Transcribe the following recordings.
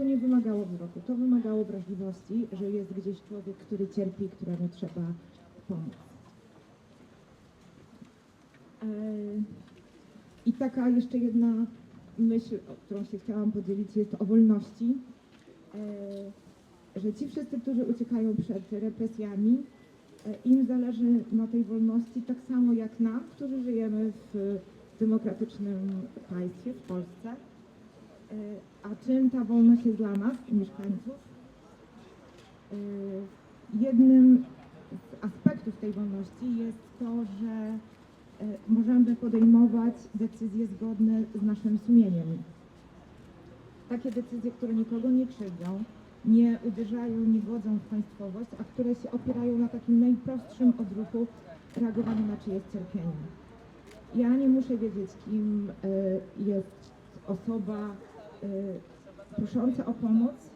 to nie wymagało wyroku, to wymagało wrażliwości, że jest gdzieś człowiek, który cierpi, któremu trzeba pomóc. E, I taka jeszcze jedna myśl, o którą się chciałam podzielić, jest o wolności. E, Że ci wszyscy, którzy uciekają przed represjami, e, im zależy na tej wolności tak samo jak nam, którzy żyjemy w demokratycznym państwie, w Polsce. E, A czym ta wolność jest dla nas, mieszkańców? E, Jednym z aspektów tej wolności jest to, że e, możemy podejmować decyzje zgodne z naszym sumieniem. Takie decyzje, które nikogo nie krzywdzą, nie uderzają, nie godzą w państwowość, a które się opierają na takim najprostszym odruchu reagowaniu na czyjeś cierpienie. Ja nie muszę wiedzieć, kim jest osoba e, prosząca o pomoc.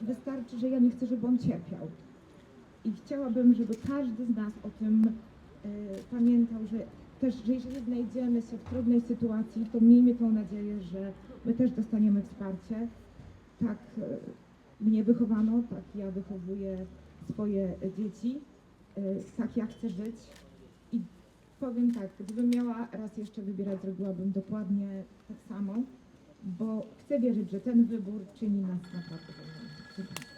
Wystarczy, że ja nie chcę, żeby on cierpiał. I chciałabym, żeby każdy z nas o tym e, pamiętał, że też, że jeżeli znajdziemy się w trudnej sytuacji, to miejmy tą nadzieję, że my też dostaniemy wsparcie. Tak e, mnie wychowano, tak ja wychowuję swoje dzieci, tak ja chcę żyć. I powiem tak, gdybym miała raz jeszcze wybierać, zrobiłabym dokładnie tak samo, chcę wierzyć, że ten wybór czyni nas naprawdę wolnymi.